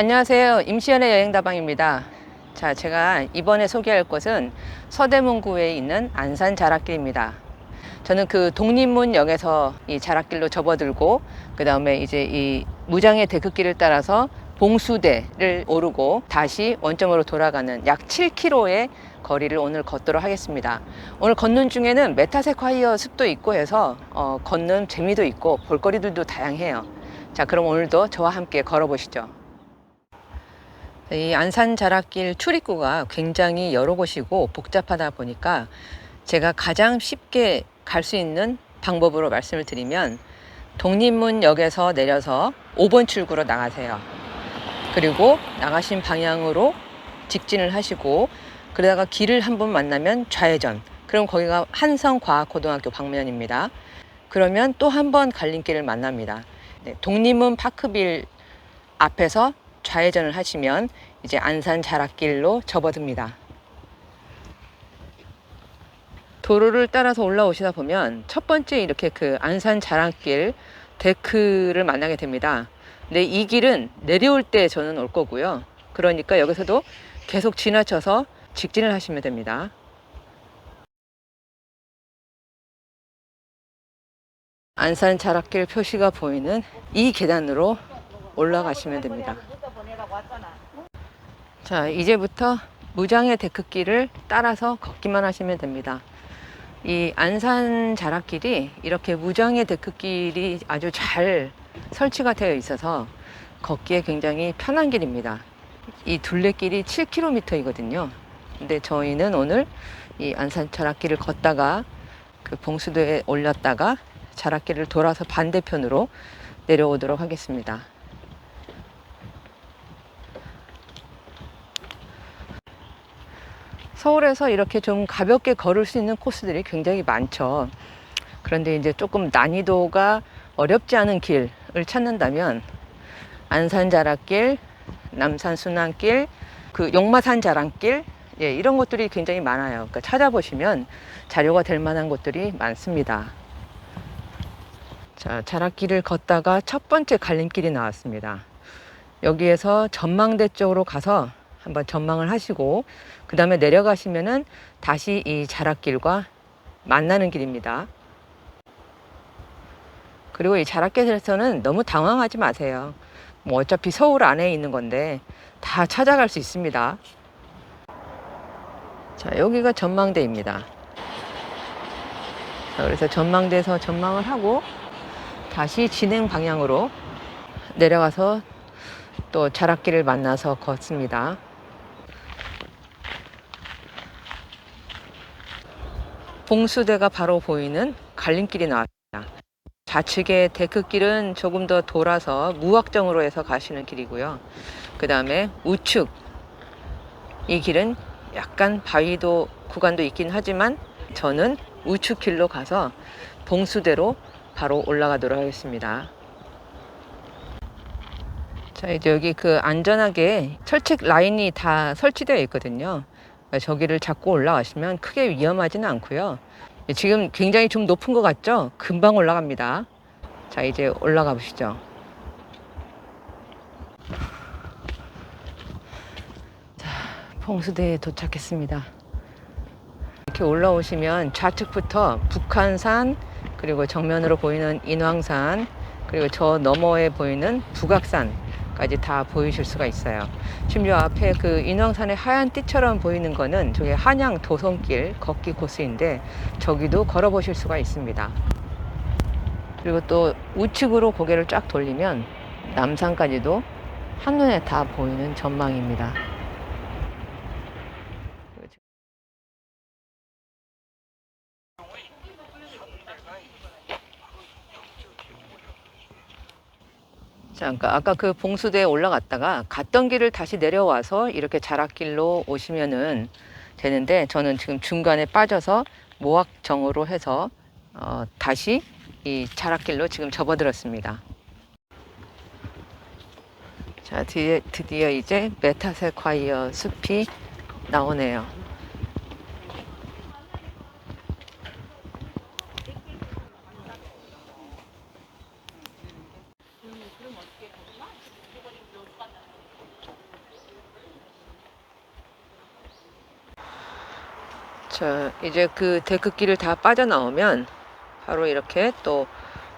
안녕하세요. 임시연의 여행다방입니다. 자, 제가 이번에 소개할 곳은 서대문구에 있는 안산 자락길입니다. 저는 그 독립문역에서 이 자락길로 접어들고, 그 다음에 이제 이 무장의 데크길을 따라서 봉수대를 오르고 다시 원점으로 돌아가는 약 7km의 거리를 오늘 걷도록 하겠습니다. 오늘 걷는 중에는 메타세콰이어 숲도 있고 해서 어, 걷는 재미도 있고 볼거리들도 다양해요. 자, 그럼 오늘도 저와 함께 걸어보시죠. 이 안산 자락길 출입구가 굉장히 여러 곳이고 복잡하다 보니까 제가 가장 쉽게 갈 수 있는 방법으로 말씀을 드리면 독립문역에서 내려서 5번 출구로 나가세요. 그리고 나가신 방향으로 직진을 하시고 그러다가 길을 한 번 만나면 좌회전. 그럼 거기가 한성과학고등학교 방면입니다. 그러면 또 한 번 갈림길을 만납니다. 네, 독립문 파크빌 앞에서 좌회전을 하시면 이제 안산 자락길로 접어듭니다. 도로를 따라서 올라오시다 보면 첫 번째 이렇게 그 안산 자락길 데크를 만나게 됩니다. 근데 이 길은 내려올 때 저는 올 거고요. 그러니까 여기서도 계속 지나쳐서 직진을 하시면 됩니다. 안산 자락길 표시가 보이는 이 계단으로 올라가시면 됩니다. 자, 이제부터 무장의 데크길을 따라서 걷기만 하시면 됩니다. 이 안산 자락길이 이렇게 무장의 데크길이 아주 잘 설치가 되어 있어서 걷기에 굉장히 편한 길입니다. 이 둘레길이 7km이거든요. 근데 저희는 오늘 이 안산 자락길을 걷다가 그 봉수도에 올렸다가 자락길을 돌아서 반대편으로 내려오도록 하겠습니다. 서울에서 이렇게 좀 가볍게 걸을 수 있는 코스들이 굉장히 많죠. 그런데 이제 조금 난이도가 어렵지 않은 길을 찾는다면 안산 자락길, 남산 순환길, 그 용마산 자랑길 예, 이런 것들이 굉장히 많아요. 그러니까 찾아보시면 자료가 될 만한 곳들이 많습니다. 자, 자락길을 걷다가 첫 번째 갈림길이 나왔습니다. 여기에서 전망대 쪽으로 가서 한번 전망을 하시고 그 다음에 내려가시면은 다시 이 자락길과 만나는 길입니다. 그리고 이 자락길에서는 너무 당황하지 마세요. 뭐 어차피 서울 안에 있는 건데 다 찾아갈 수 있습니다. 자, 여기가 전망대입니다. 자, 그래서 전망대에서 전망을 하고 다시 진행 방향으로 내려가서 또 자락길을 만나서 걷습니다. 봉수대가 바로 보이는 갈림길이 나왔습니다. 좌측의 데크길은 조금 더 돌아서 무확정으로 해서 가시는 길이고요. 그 다음에 우측 이 길은 약간 바위도 구간도 있긴 하지만 저는 우측 길로 가서 봉수대로 바로 올라가도록 하겠습니다. 자, 이제 여기 그 안전하게 철책 라인이 다 설치되어 있거든요. 그러니까 저기를 잡고 올라가시면 크게 위험하지는 않고요. 지금 굉장히 좀 높은 것 같죠? 금방 올라갑니다. 자, 이제 올라가 보시죠. 자, 봉수대에 도착했습니다. 이렇게 올라오시면 좌측부터 북한산, 그리고 정면으로 보이는 인왕산, 그리고 저 너머에 보이는 북악산 까지 다 보이실 수가 있어요. 심지어 앞에 그 인왕산의 하얀 띠처럼 보이는 거는 저게 한양 도성길 걷기 코스인데 저기도 걸어 보실 수가 있습니다. 그리고 또 우측으로 고개를 쫙 돌리면 남산까지도 한눈에 다 보이는 전망입니다. 자, 그러니까 아까 그 봉수대에 올라갔다가 갔던 길을 다시 내려와서 이렇게 자락길로 오시면은 되는데 저는 지금 중간에 빠져서 모악정으로 해서 어, 다시 이 자락길로 지금 접어들었습니다. 자, 드디어, 드디어 이제 메타세콰이어 숲이 나오네요. 자, 이제 그 데크길을 다 빠져나오면 바로 이렇게 또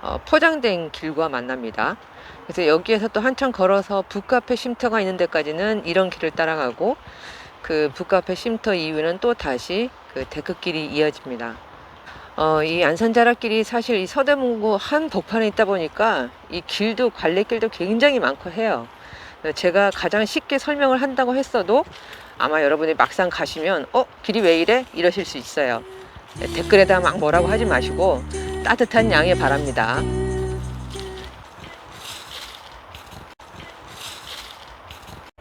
어, 포장된 길과 만납니다. 그래서 여기에서 또 한참 걸어서 북카페 쉼터가 있는 데까지는 이런 길을 따라가고 그 북카페 쉼터 이후에는 또 다시 그 데크길이 이어집니다. 어, 이 안산자락길이 사실 이 서대문구 한 복판에 있다 보니까 이 길도 관례길도 굉장히 많고 해요. 제가 가장 쉽게 설명을 한다고 했어도 아마 여러분이 막상 가시면 어 길이 왜 이래 이러실 수 있어요. 네, 댓글에다 막 뭐라고 하지 마시고 따뜻한 양해 바랍니다.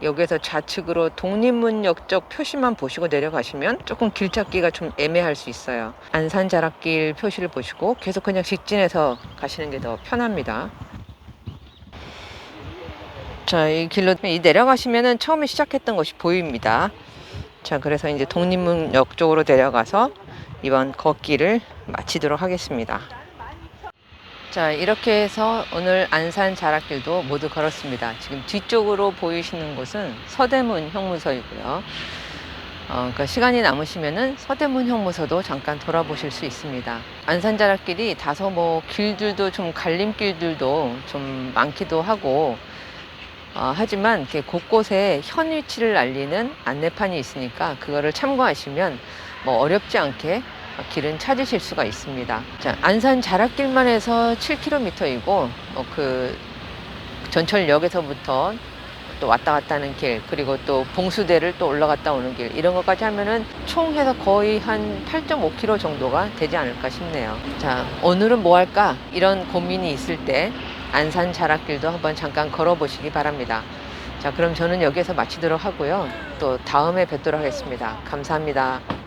여기에서 좌측으로 독립문역 쪽 표시만 보시고 내려가시면 조금 길 찾기가 좀 애매할 수 있어요. 안산 자락길 표시를 보시고 계속 그냥 직진해서 가시는 게 더 편합니다. 자, 이 길로 이 내려가시면은 처음에 시작했던 곳이 보입니다. 자, 그래서 이제 독립문역 쪽으로 내려가서 이번 걷기를 마치도록 하겠습니다. 자, 이렇게 해서 오늘 안산 자락길도 모두 걸었습니다. 지금 뒤쪽으로 보이시는 곳은 서대문 형무소이고요. 어, 그러니까 시간이 남으시면은 서대문 형무소도 잠깐 돌아보실 수 있습니다. 안산 자락길이 다소 뭐 길들도 좀 갈림길들도 좀 많기도 하고 어, 하지만 이렇게 곳곳에 현 위치를 알리는 안내판이 있으니까 그거를 참고하시면 뭐 어렵지 않게 길은 찾으실 수가 있습니다. 자, 안산 자락길만 해서 7km이고 어, 그 전철역에서부터 또 왔다 갔다 하는 길 그리고 또 봉수대를 또 올라갔다 오는 길 이런 것까지 하면은 총 해서 거의 한 8.5km 정도가 되지 않을까 싶네요. 자, 오늘은 뭐 할까? 이런 고민이 있을 때 안산 자락길도 한번 잠깐 걸어보시기 바랍니다. 자, 그럼 저는 여기에서 마치도록 하고요. 또 다음에 뵙도록 하겠습니다. 감사합니다.